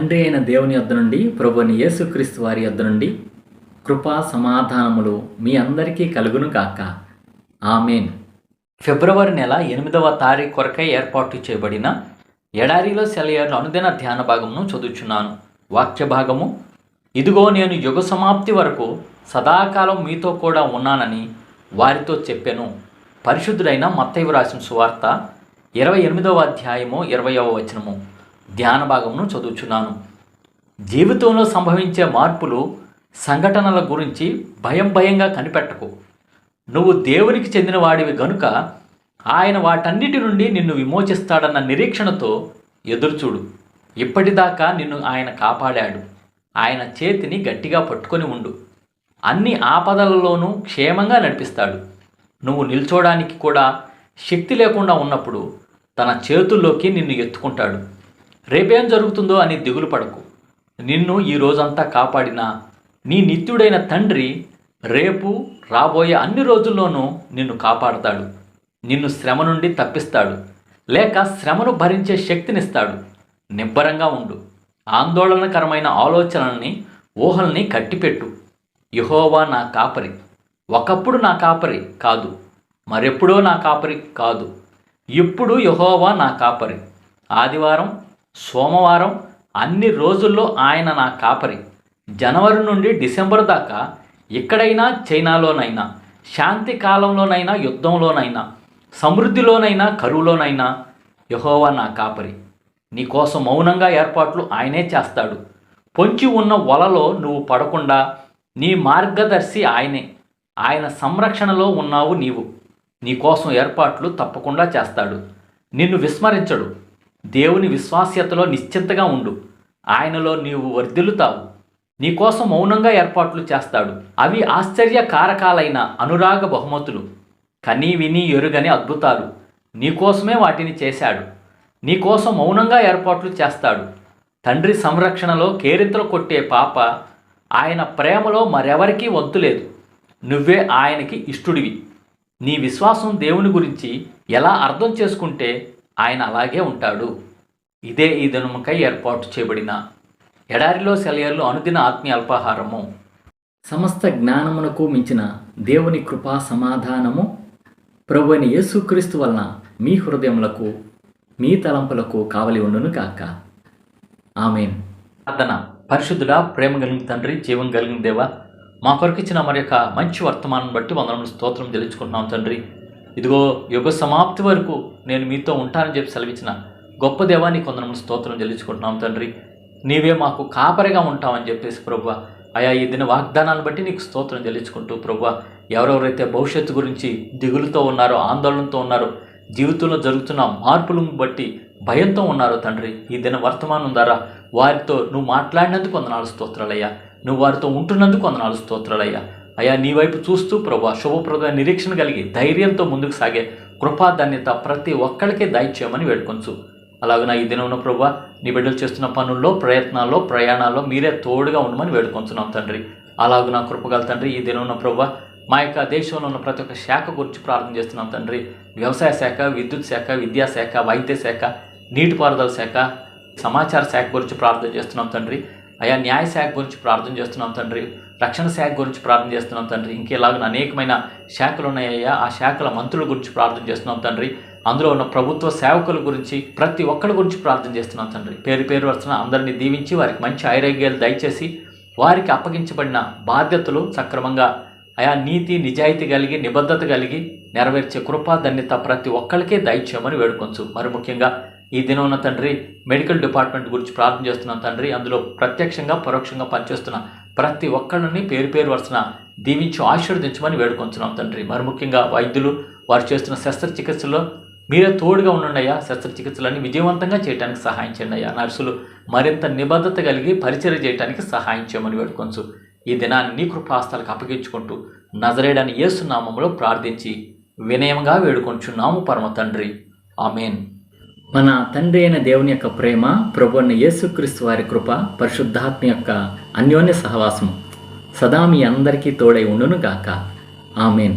తండ్రి అయిన దేవుని యొద్ద నుండి ప్రభుని యేసుక్రీస్తు వారి యొద్ద నుండి కృపా సమాధానములు మీ అందరికీ కలుగును కాక ఆమెన్. ఫిబ్రవరి నెల ఎనిమిదవ తారీఖు కొరకై ఏర్పాటు చేయబడిన ఎడారిలో సెలయర్లు అనుదిన ధ్యాన భాగమును చదువుచున్నాను. వాక్య భాగము ఇదిగో నేను యుగ సమాప్తి వరకు సదాకాలం మీతో కూడా ఉన్నానని వారితో చెప్పాను. పరిశుద్ధుడైన మత్తయ్య రాసిన సువార్త ఇరవై ఎనిమిదవ అధ్యాయము ఇరవయవ వచనము. ధ్యాన భాగమును చదువుచున్నాను. జీవితంలో సంభవించే మార్పులు సంఘటనల గురించి భయం భయంగా కనిపెట్టకు. నువ్వు దేవునికి చెందిన వాడివి గనుక ఆయన వాటన్నిటి నుండి నిన్ను విమోచిస్తాడన్న నిరీక్షణతో ఎదురుచూడు. ఇప్పటిదాకా నిన్ను ఆయన కాపాడాడు. ఆయన చేతిని గట్టిగా పట్టుకొని ఉండు. అన్ని ఆపదలలోనూ క్షేమంగా నడిపిస్తాడు. నువ్వు నిల్చోడానికి కూడా శక్తి లేకుండా ఉన్నప్పుడు తన చేతుల్లోకి నిన్ను ఎత్తుకుంటాడు. రేపేం జరుగుతుందో అని దిగులు పడకు. నిన్ను ఈ రోజంతా కాపాడిన నీ నిత్యుడైన తండ్రి రేపు రాబోయే అన్ని రోజుల్లోనూ నిన్ను కాపాడతాడు. నిన్ను శ్రమ నుండి తప్పిస్తాడు. లేక శ్రమను భరించే శక్తినిస్తాడు. నిబ్బరంగా ఉండు. ఆందోళనకరమైన ఆలోచనల్ని ఊహల్ని కట్టిపెట్టు. యహోవా నా కాపరి. ఒకప్పుడు నా కాపరి కాదు. మరెప్పుడో నా కాపరి కాదు. ఇప్పుడు యహోవా నా కాపరి. ఆదివారం సోమవారం అన్ని రోజుల్లో ఆయన నా కాపరి. జనవరి నుండి డిసెంబర్ దాకా ఎక్కడైనా చైనాలోనైనా శాంతి కాలంలోనైనా యుద్ధంలోనైనా సమృద్ధిలోనైనా కరువులోనైనా యహోవా నా కాపరి. నీకోసం మౌనంగా ఏర్పాట్లు ఆయనే చేస్తాడు. పొంచి ఉన్న వలలో నువ్వు పడకుండా నీ మార్గదర్శి ఆయనే. ఆయన సంరక్షణలో ఉన్నావు నీవు. నీకోసం ఏర్పాట్లు తప్పకుండా చేస్తాడు. నిన్ను విస్మరించడు. దేవుని విశ్వాస్యతలో నిశ్చింతగా ఉండు. ఆయనలో నీవు వర్ధిల్లుతావు. నీకోసం మౌనంగా ఏర్పాట్లు చేస్తాడు. అవి ఆశ్చర్యకారకాలైన అనురాగ బహుమతులు. కని విని ఎరుగని అద్భుతాలు నీకోసమే వాటిని చేశాడు. నీకోసం మౌనంగా ఏర్పాట్లు చేస్తాడు. తండ్రి సంరక్షణలో కేరింతలు కొట్టే పాప ఆయన ప్రేమలో మరెవరికీ వంతులేదు నువ్వే ఆయనకి ఇష్టుడివి. నీ విశ్వాసం దేవుని గురించి ఎలా అర్థం చేసుకుంటే ఆయన అలాగే ఉంటాడు. ఇదే ఈ దినముకై ఏర్పాటు చేయబడిన ఎడారిలో సెలయర్లు అనుదిన ఆత్మీయ అల్పాహారము. సమస్త జ్ఞానమునకు మించిన దేవుని కృపా సమాధానము ప్రభుని యేసుక్రీస్తు వలన మీ హృదయములకు మీ తలంపులకు కావలి ఉండును కాక ఆమెన్. అతన పరిశుద్ధుడా ప్రేమ కలిగిన తండ్రి జీవం కలిగిన దేవ మా కొరకు ఇచ్చిన మరి యొక్క మంచి వర్తమానం బట్టి వందనములు స్తోత్రం తెలుసుకుంటున్నాం తండ్రి. ఇదిగో యుగ సమాప్తి వరకు నేను మీతో ఉంటానని చెప్పి సెలవిచ్చిన గొప్ప దేవాన్ని కొందరు స్తోత్రం చెల్లించుకుంటున్నాం తండ్రి. నీవే మాకు కాపరిగా ఉంటామని చెప్పేసి ప్రభు అయా ఈ దిన వాగ్దానాన్ని బట్టి నీకు స్తోత్రం చెల్లించుకుంటూ ప్రభు ఎవరెవరైతే భవిష్యత్తు గురించి దిగులుతో ఉన్నారో ఆందోళనతో ఉన్నారో జీవితంలో జరుగుతున్న మార్పులను బట్టి భయంతో ఉన్నారో తండ్రి ఈ దిన వర్తమానం ద్వారా వారితో నువ్వు మాట్లాడినందుకు వందనాలు స్తోత్రాలయ్యా. నువ్వు వారితో ఉంటున్నందుకు వందనాలు స్తోత్రాలయ్యా. అయ్యా నీ వైపు చూస్తూ ప్రభా శుభప్రద నిరీక్షణ కలిగి ధైర్యంతో ముందుకు సాగే కృపాధాన్యత ప్రతి ఒక్కరికే దయచేయమని వేడుకొంచు. అలాగన ఈ దినమున ప్రభు నీ బిడ్డలు చేస్తున్న పనుల్లో ప్రయత్నాల్లో ప్రయాణాల్లో మీరే తోడుగా ఉండమని వేడుకొంచున్నాం తండ్రి. అలాగ నా కృపగల తండ్రి ఈ దినమున ప్రభు మా యొక్క దేశంలో ఉన్న ప్రతి ఒక్క శాఖ గురించి ప్రార్థన చేస్తున్నాం తండ్రి. వ్యవసాయ శాఖ విద్యుత్ శాఖ విద్యాశాఖ వైద్య శాఖ నీటిపారుదల శాఖ సమాచార శాఖ గురించి ప్రార్థన చేస్తున్నాం తండ్రి. అయా న్యాయ శాఖ గురించి ప్రార్థన చేస్తున్నాం తండ్రి. రక్షణ శాఖ గురించి ప్రార్థన చేస్తున్నాం తండ్రి. ఇంకేలాగా అనేకమైన శాఖలు ఉన్నాయ్యా ఆ శాఖల మంత్రుల గురించి ప్రార్థన చేస్తున్నాం తండ్రి. అందులో ఉన్న ప్రభుత్వ సేవకుల గురించి ప్రతి ఒక్కరి గురించి ప్రార్థన చేస్తున్నాం తండ్రి. పేరు పేరు వస్తున్న అందరినీ దీవించి వారికి మంచి ఆరోగ్యాలు దయచేసి వారికి అప్పగించబడిన బాధ్యతలు సక్రమంగా ఆయా నీతి నిజాయితీ కలిగి నిబద్ధత కలిగి నెరవేర్చే కృపా ధన్యత ప్రతి ఒక్కరికే దయచేయమని వేడుకొంచు. మరి ముఖ్యంగా ఈ దినం ఉన్న తండ్రి మెడికల్ డిపార్ట్మెంట్ గురించి ప్రార్థన చేస్తున్నాం తండ్రి. అందులో ప్రత్యక్షంగా పరోక్షంగా పనిచేస్తున్న ప్రతి ఒక్కరిని పేరు పేరు వరుసన దీవించి ఆశీర్వదించమని వేడుకొంచున్నాం తండ్రి. మరి ముఖ్యంగా వైద్యులు వారు చేస్తున్న శస్త్రచికిత్సలో మీరే తోడుగా ఉండండియా శస్త్రచికిత్సలన్నీ విజయవంతంగా చేయడానికి సహాయం చేయండి అయ్యా. నర్సులు మరింత నిబద్ధత కలిగి పరిచయం చేయడానికి సహాయం చేయమని వేడుకొంచు. ఈ దినాన్ని నీ కృపాస్తాలకు అప్పగించుకుంటూ నజరేడని ఏసునామంలో ప్రార్థించి వినయంగా వేడుకొంచున్నాము పరమ తండ్రి. ఆమెన్. మన తండ్రి అయిన దేవుని యొక్క ప్రేమ ప్రభు అయిన యేసుక్రీస్తు వారి కృప పరిశుద్ధాత్మ యొక్క అన్యోన్య సహవాసం సదా మీ అందరికీ తోడై ఉండును గాక ఆమెన్.